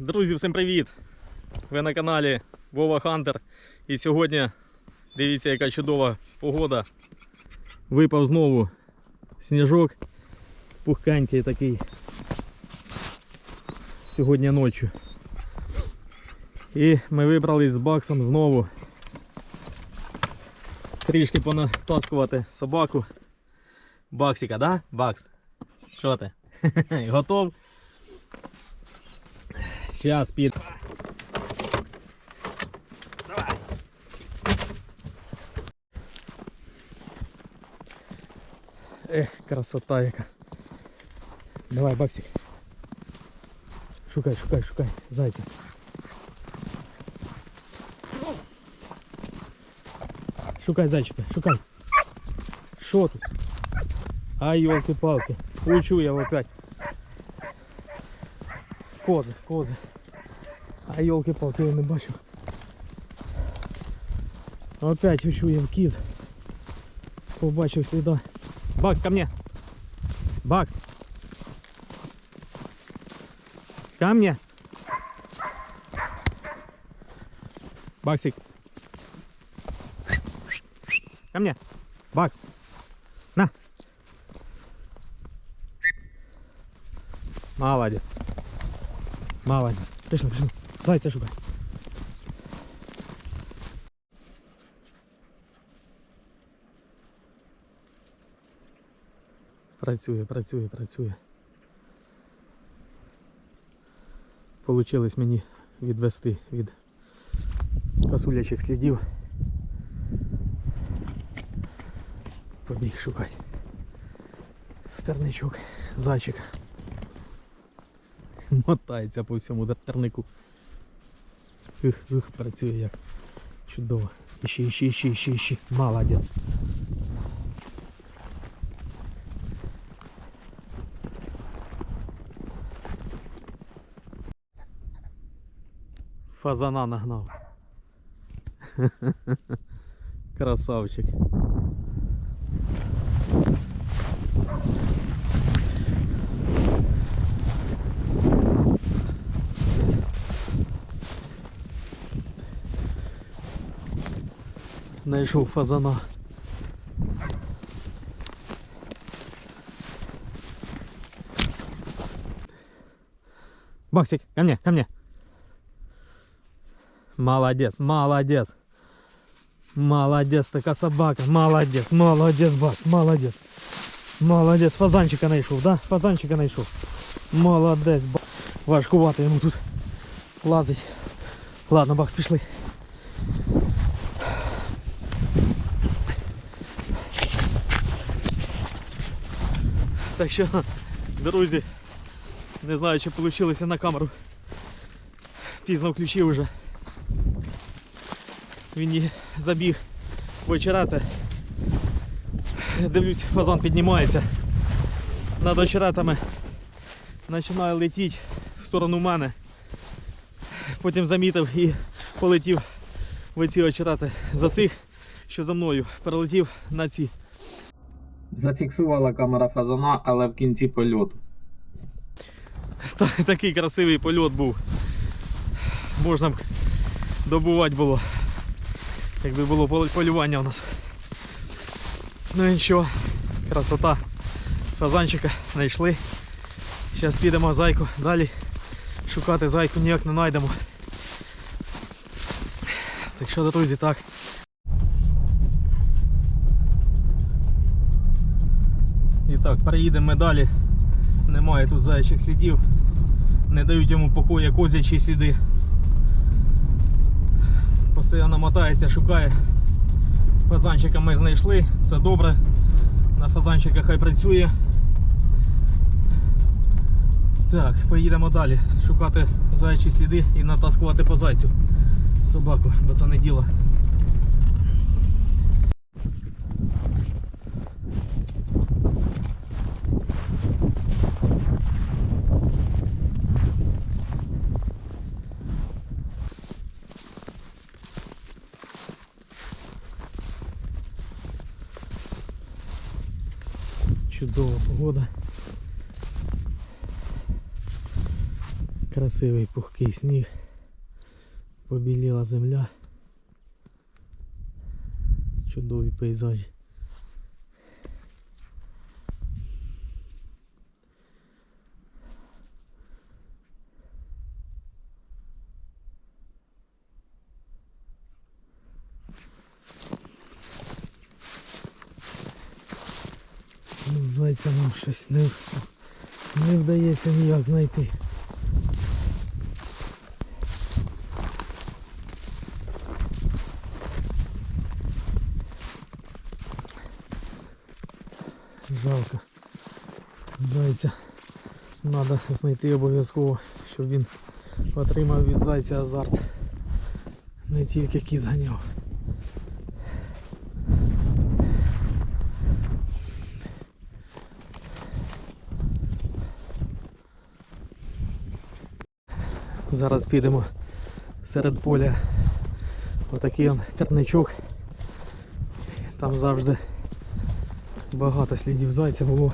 Друзі, всім привіт! Ви на каналі Вова Хантер. І сьогодні дивіться, яка чудова погода. Випав знову сніжок, пухканький такий. Сьогодні ночі. І ми вибрались з баксом знову. Трішки понатаскувати собаку. Баксика, да? Бакс. Що ти? Готов? Сейчас під. Давай. Ех, красота яка. Давай, баксик. Шукай, шукай, шукай, зайця. Шукай зайчика, шукай. Що тут? Ай, елки-палки. Учу я опять. Кози, кози. А йолки-палки я не бачу. Опять учуєм кіт. Побачив сліда. Бакс, ко мне. Бакс. Ко мне. Баксик. Ко мне. Бакс. На. Молодец. Молодець. Пішли, пішли. Зайця шукай. Працює, працює, працює. Получилось мені відвести від косулячих слідів. Побіг шукати. Втерничок зайчика. мотається по всьому тернику. Ух, ух, працює як чудово. Іщи, іщи, іщи, іщи, іщи. Молодець. Фазана нагнав. Красавчик. Знайшов фазана. Боксик, ко мне, ко мне. Молодец, молодец. Молодец, така собака. Молодец, молодец, Бакс, молодец. Молодец, фазанчика знайшов, да? Фазанчика знайшов. Молодець, Бакс. Важкувато йому тут лазить. Ладно, Бакс, пішли. Так що, друзі, не знаю, чи вийшло на камеру. Пізно включив вже. Він забіг вечерати. Дивлюсь, фазан піднімається. Над очеретами починає летіти в сторону мене. Потім замітив і полетів в ці очерети за цих, що за мною. Перелетів на ці. Зафіксувала камера фазана, але в кінці польоту. Такий красивий польот був. Можна б добувати було. Якби було полювання у нас. Ну і що, красота. Фазанчика знайшли. Зараз підемо зайку далі. Шукати зайку ніяк не знайдемо. Так що, друзі, так. Так, переїдемо далі. Немає тут зайчих слідів. Не дають йому покою козячі сліди. Постійно мотається, шукає. Фазанчика ми знайшли, це добре. На фазанчика хай працює. Так, поїдемо далі. Шукати заячі сліди і натаскувати по зайцю собаку, бо це не діло. чудова погода. Красивий пухкий сніг. Побіліла земля. Чудові пейзажі. Ну, Зайця нам щось не, не вдається ніяк знайти. Жалко. Зайця. Треба знайти обов'язково, щоб він отримав від зайця азарт. Не тільки кіт зганяв. Зараз підемо серед поля. Отакий он терничок. Там завжди багато слідів зайця було.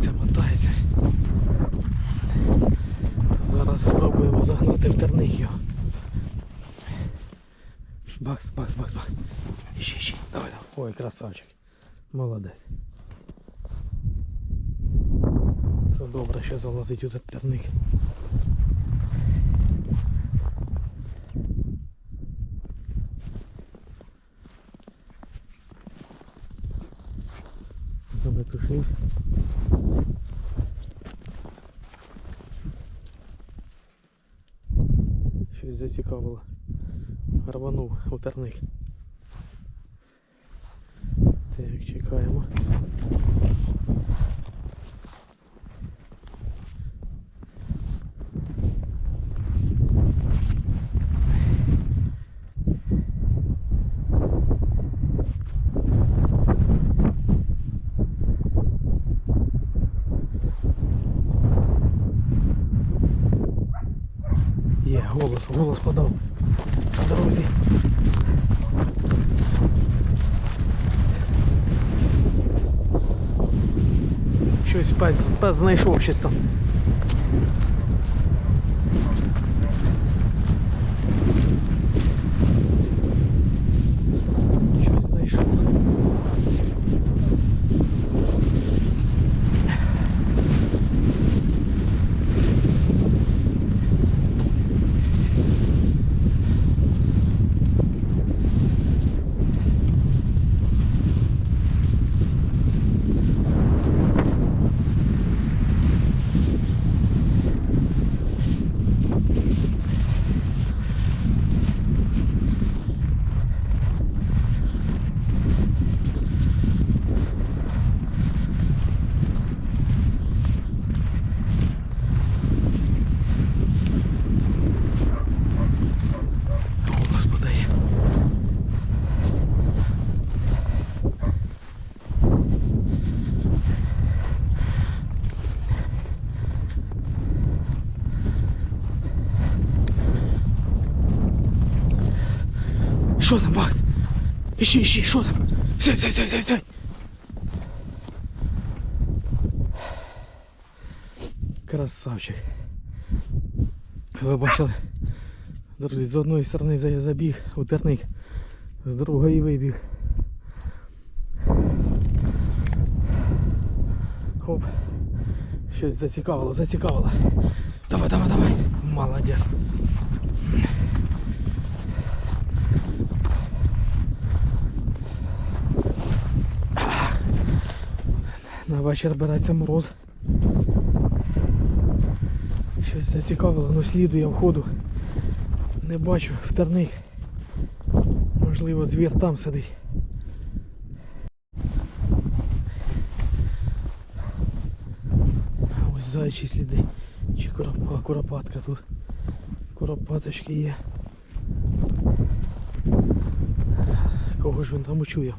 Мотається, мотається. Зараз спробуємо загнати в терник його. Бакс, бакс, бакс, бакс. Ще, ще. Давай, давай. Ой, красавчик. Молодець. Це добре, що залазить у той терник. Заметушився. Щось зацікавило. Рванув у терник. чекаємо. Є, голос, голос подав. Друзі. Щось Пес, пес там. Щось знайшов. Голос подає. Що там, Бакс? Іщи, іщи, що там? Сядь, сядь, сядь, сядь, сядь. Красавчик. Ви бачили? Друзі, з одної сторони за- забіг у терник, з другої вибіг. Хоп. Щось зацікавило, зацікавило. Давай, давай, давай. Молодець. Ах. Вечір береться мороз. Щось зацікавило, ну сліду я входу. Не бачу в. Можливо, звір там сидить. А ось зайчі сліди. Чи куропа, куропатка тут. Куропаточки є. Кого ж він там учує?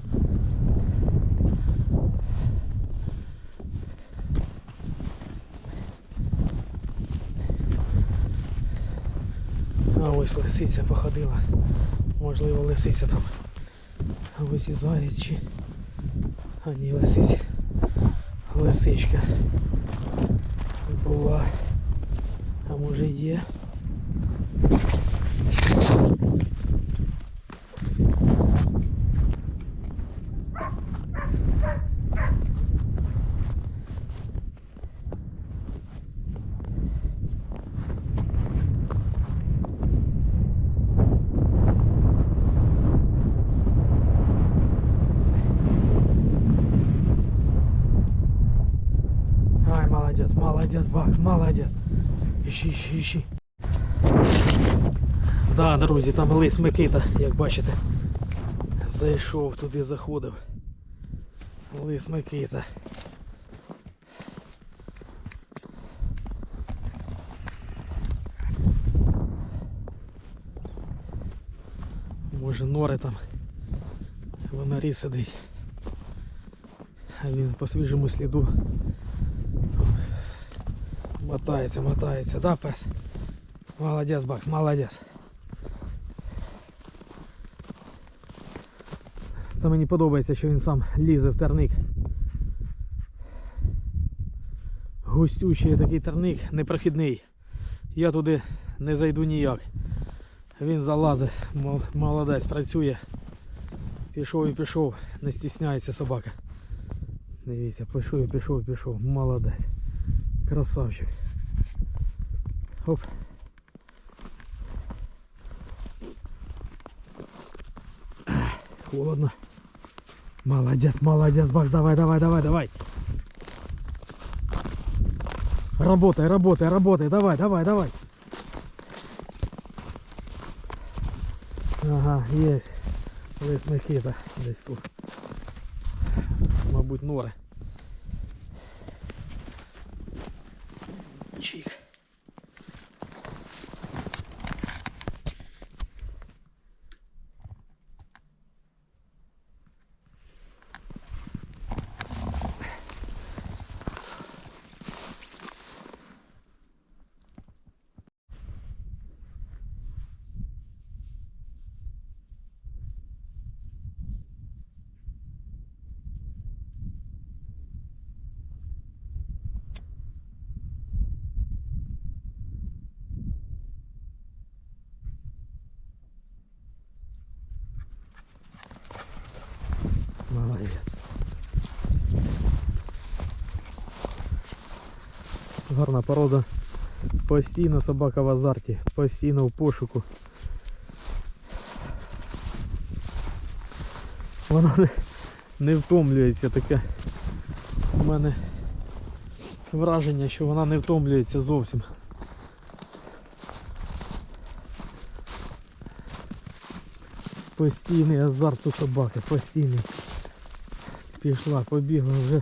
Ось лисиця походила. Можливо, лисиця там. А ось і заяць чи. А ні, лисиця. Лисичка. Була. А може є. Ай, молодець, молодець, Бакс, молодець. Іщи. Да, друзі, там лис Микита, як бачите. Зайшов туди, заходив. Лис Микита. Може нори там. В норі сидить. А він по свіжому сліду Мотається, мотається, да, пес? Молодець, Бакс, молодець. Це мені подобається, що він сам лізе в терник. Густючий такий терник, непрохідний. Я туди не зайду ніяк. Він залазить, молодець, працює. Пішов і пішов, не стісняється собака. Дивіться, пішов і пішов, пішов. Молодець. Красавчик. Оп. Холодно. Молодец, молодец, Бакс, давай, давай, давай, давай. Работай, работай, работай, давай, давай, давай. Ага, есть. Лис Микита десь тут. Мабуть, нори. Гарна порода. Постійно собака в азарті, постійно в пошуку. Вона не, не втомлюється таке. У мене враження, що вона не втомлюється зовсім. Постійний азарт у собаки, постійний. Пішла, побігла, вже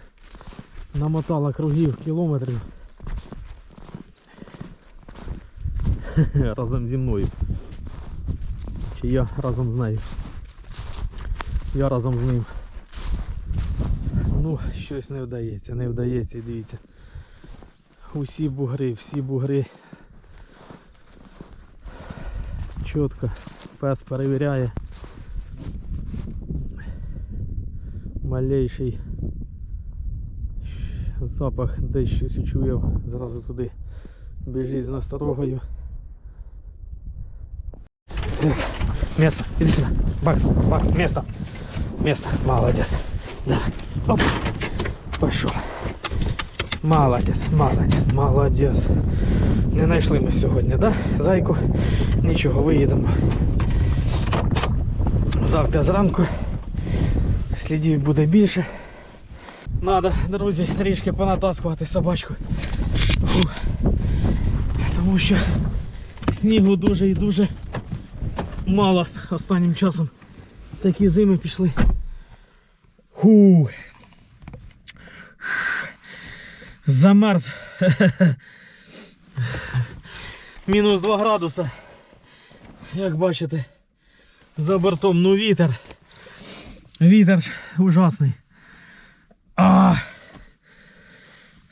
намотала кругів кілометрів. Разом зі мною. Чи я разом з нею. Я разом з ним. Ну, щось не вдається, не вдається, дивіться. Усі бугри, всі бугри. Чітко пес перевіряє. Малейший запах десь щось учуяв, зразу туди біжить з насторогою. Место, иди сюда. Бакс, Бакс, место. Место, молодец. Да. Оп. Пошел. Молодець, молодець, молодець. Не знайшли ми сьогодні, да? Зайку. Нічого, виїдемо. Завтра зранку слідів буде більше. Надо, друзі, трішки понатаскувати собачку. Фу. Тому що снігу дуже і дуже мало останнім часом. Такі зими пішли. Ху. Замерз. Мінус 2 градуса. Як бачите, за бортом ну вітер. Вітер ужасний. А.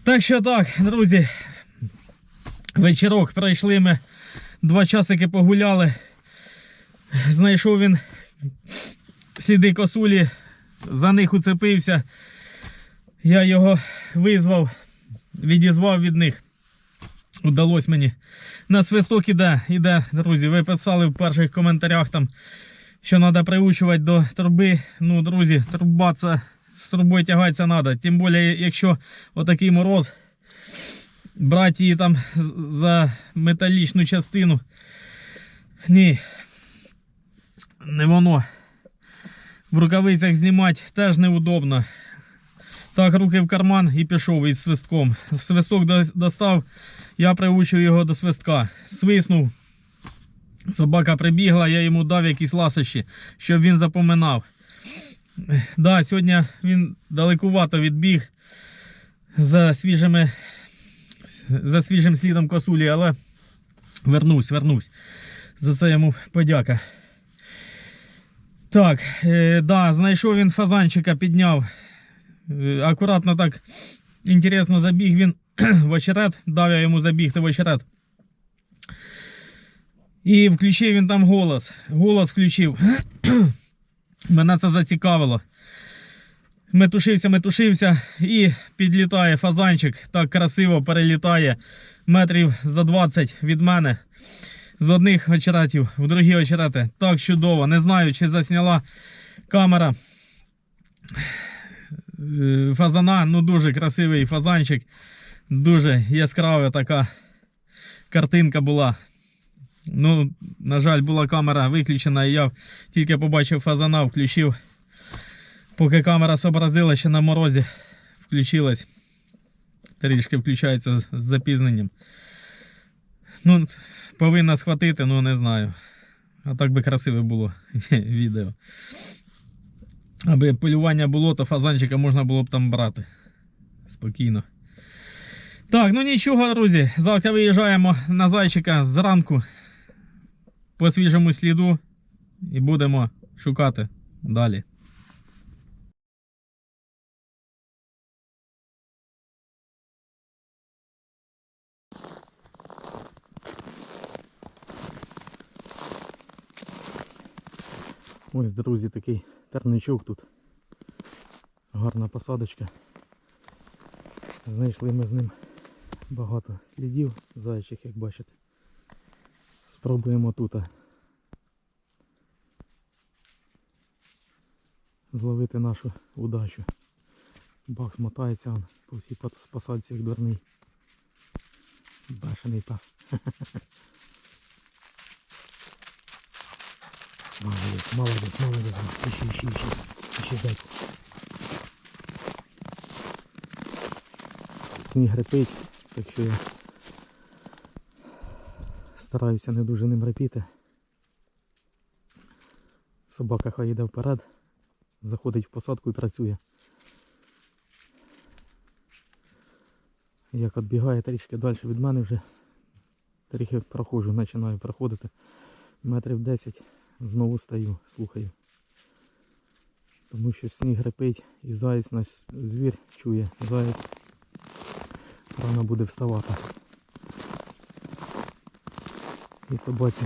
Так що так, друзі. Вечірок пройшли ми Два часики погуляли. Знайшов він сліди косулі, за них уцепився. Я його визвав, відізвав від них. Удалось мені. На свисток іде, іде, друзі. Ви писали в перших коментарях там, що треба приучувати до труби. Ну, друзі, труба це з трубою тягатися треба. Тим більше, якщо отакий мороз, брати її там за металічну частину. Ні. Не воно. В рукавицях знімати теж неудобно. Так, руки в карман і пішов із свистком. Свисток достав, я приучив його до свистка. Свиснув. Собака прибігла, я йому дав якісь ласощі, щоб він запоминав. Да, сьогодні він далекувато відбіг за свіжими, за свіжим слідом косулі, але вернусь, вернусь. За це йому подяка. Так, е, да, знайшов він фазанчика, підняв. Е, акуратно так інтересно забіг він в очерет, дав я йому забігти в очерет. І включив він там голос. Голос включив. Мене це зацікавило. Метушився, метушився і підлітає фазанчик, так красиво перелітає метрів за 20 від мене. З одних очеретів в другі очерети. Так чудово. Не знаю, чи засняла камера е, фазана. Ну, дуже красивий фазанчик. Дуже яскрава така картинка була. Ну, на жаль, була камера виключена, і я тільки побачив фазана, включив. Поки камера зобразила, ще на морозі включилась. Трішки включається з запізненням. Ну, повинна схватити, ну не знаю. А так би красиве було відео. Аби полювання було, то фазанчика можна було б там брати. Спокійно. Так, ну нічого, друзі. Завтра виїжджаємо на зайчика зранку по свіжому сліду і будемо шукати далі. Ось, друзі, такий терничок тут. Гарна посадочка. Знайшли ми з ним багато слідів зайчих, як бачите. Спробуємо тут зловити нашу удачу. Бак смотається он по всій посадці як дурний. Башений пас. Молодець, молодець. Ищи, ищи, ищи. Ищи зайку. Сніг репить, так що я стараюся не дуже ним репіти. Собака хай йде вперед, заходить в посадку і працює. Як відбігає трішки далі від мене вже, трохи проходжу, починаю проходити. Метрів 10 знову стою, слухаю. Тому що сніг репить і заєць наш звір чує. Заєць рано буде вставати. І собаці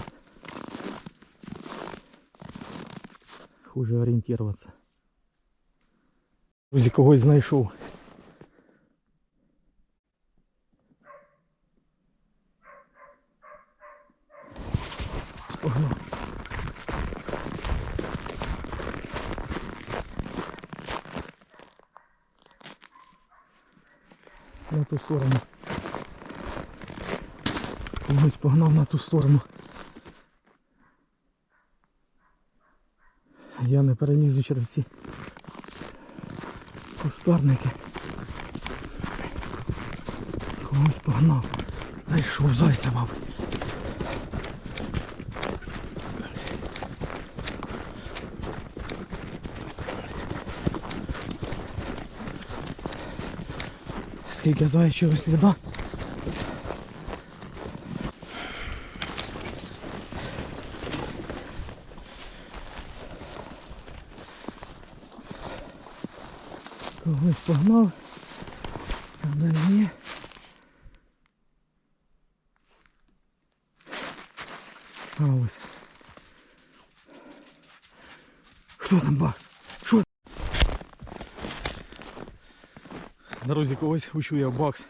хуже орієнтуватися. Друзі, когось знайшов. Погнав. На ту сторону. Комусь погнав на ту сторону. Я не перелізу через ці кустарники. Комусь погнав. Знайшов зайця, мабуть. Скільки зайчого сліда. Когось погнав. А мене ні. А ось. Хто там Бакс? Що? Друзі, когось учує Бакс.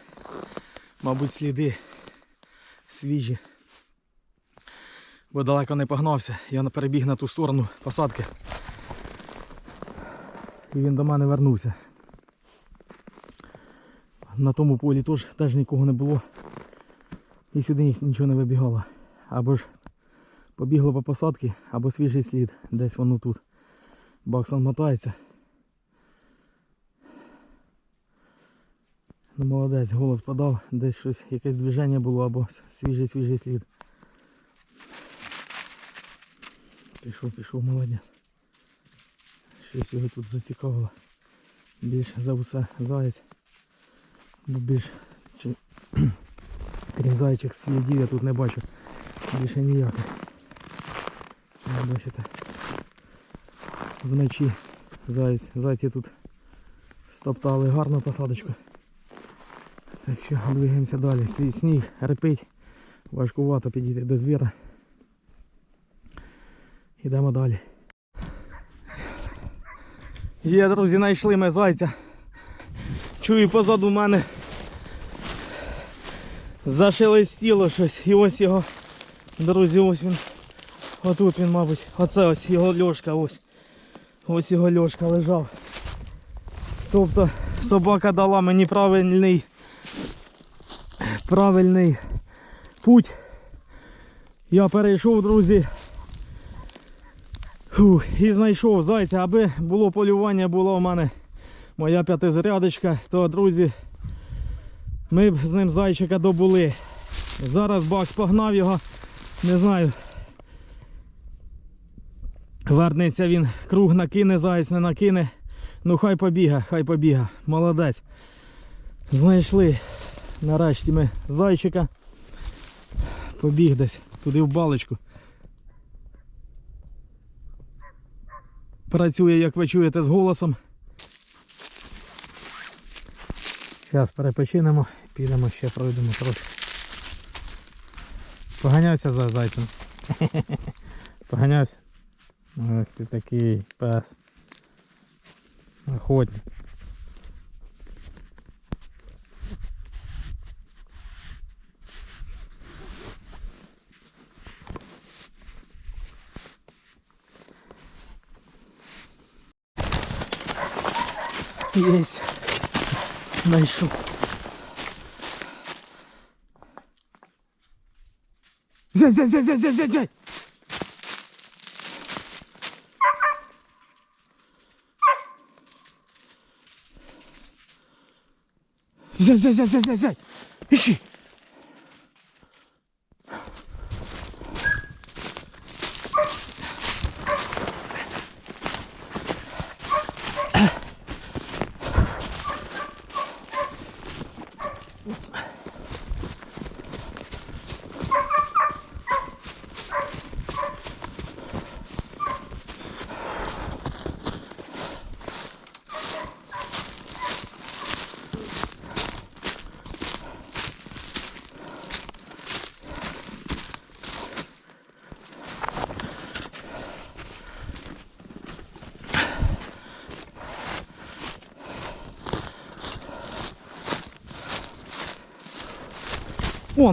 Мабуть, сліди свіжі. Бо далеко не погнався. Я перебіг на ту сторону посадки. І він до мене вернувся. На тому полі теж, теж нікого не було. І сюди нічого не вибігало. Або ж побігло по посадці, або свіжий слід. Десь воно тут. Баксон мотається. Ну, молодець, голос подав, десь щось, якесь движення було або свіжий свіжий слід. Пішов, пішов, молодець. Щось його тут зацікавило. Більш за все заєць. Бо більш чи... крім зайчих слідів я тут не бачу. Більше ніяких. Ви Бачите. Вночі заяць, зайці тут стоптали гарну посадочку. Так що двигаємося далі. Сніг репить. Важкувато підійти до звіра. Йдемо далі. Є, друзі, знайшли ми зайця. Чую позаду мене. Зашелестіло щось. І ось його. Друзі, ось він. Отут він, мабуть. Оце ось його льошка ось. Ось його льошка лежав. Тобто собака дала мені правильний правильний путь. Я перейшов, друзі. І знайшов зайця, аби було полювання, була у мене моя п'ятизарядочка, то, друзі, ми б з ним зайчика добули. Зараз Бакс погнав його, не знаю. Вернеться він, круг накине, заяць не накине. Ну хай побіга, хай побіга. Молодець. Знайшли нарешті ми зайчика. Побіг десь туди в балочку. Працює, як ви чуєте, з голосом. Зараз перепочинемо, підемо ще пройдемо трохи. Поганявся за зайцем. Поганявся. Ах ти такий пес. Охотник. є. Найшов. Зять, зять, зять, зять, зять, зять. Зять, зять, зять, зять, зять, зять. Ищи.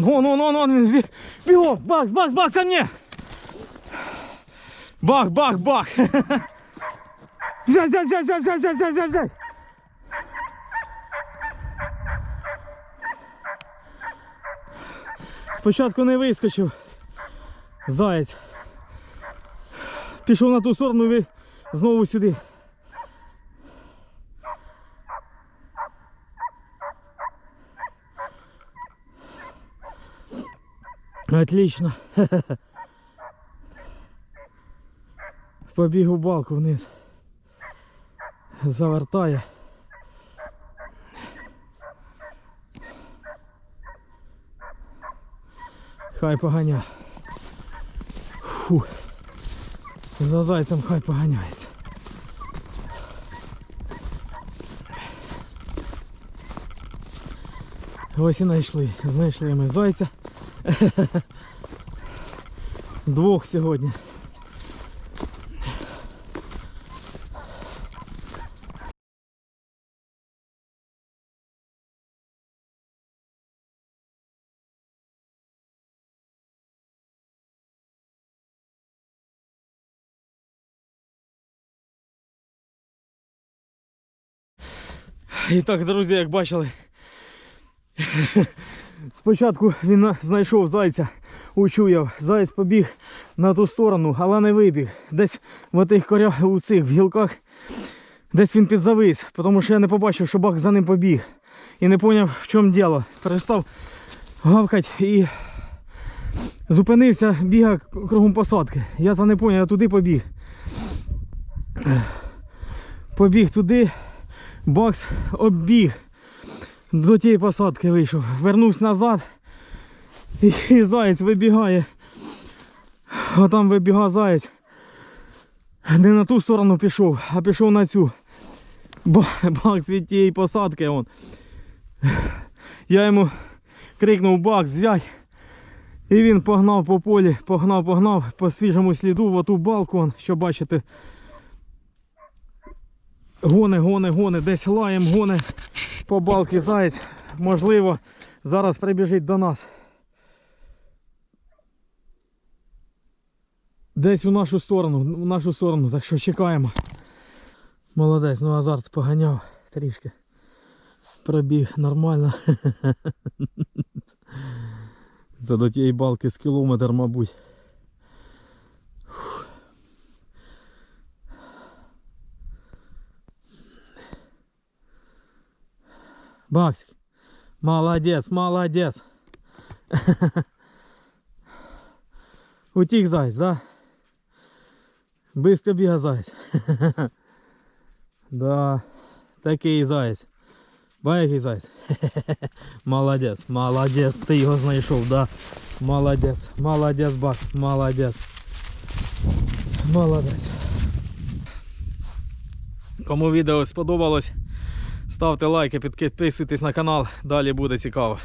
Вон, вон, вон, бігом, бакс, бакс, бакс, ко мне. Бах, бах, бах. Взять, взять, взять, взять, взять, взять, взять, взять. Спочатку не вискочив. Заєць. Пішов на ту сторону і знову сюди. Отлично. Побіг у балку вниз. Завертає. Хай поганя. Фу. За зайцем хай поганяється. Ось і знайшли. Знайшли ми зайця. Двох сьогодні. І так, друзі, як бачили, спочатку він знайшов зайця, учуяв, заяць побіг на ту сторону, але не вибіг. Десь в тих корях, у цих гілках, десь він підзавис, тому що я не побачив, що бак за ним побіг. І не зрозумів, в чому діло. Перестав гавкати і зупинився, бігав кругом посадки. Я за не зрозумів, я туди побіг. Побіг туди, бакс оббіг. До тієї посадки вийшов. Вернувся назад. І, і заєць вибігає. А там вибігає заєць. Не на ту сторону пішов, а пішов на цю. Бакс від тієї посадки. Он. Я йому крикнув бакс взять. І він погнав по полі, погнав, погнав по свіжому сліду в оту балку, що бачите. Гони, гони, гони, десь лаєм, гони по балки заєць. Можливо, зараз прибіжить до нас. Десь у нашу сторону, в нашу сторону, так що чекаємо. Молодець, ну азарт поганяв трішки. Пробіг нормально. Це до тієї балки з кілометр, мабуть. Баксик. Молодец, молодец. Утік заяць, да? Быстро біга заяць. Да, такий заяць. Ба який заяць. Молодець, молодець, ти його знайшов, да. Молодець, молодець, Бакс, молодець. Молодець. Кому відео сподобалось, ставте лайки, підписуйтесь на канал, далі буде цікаво.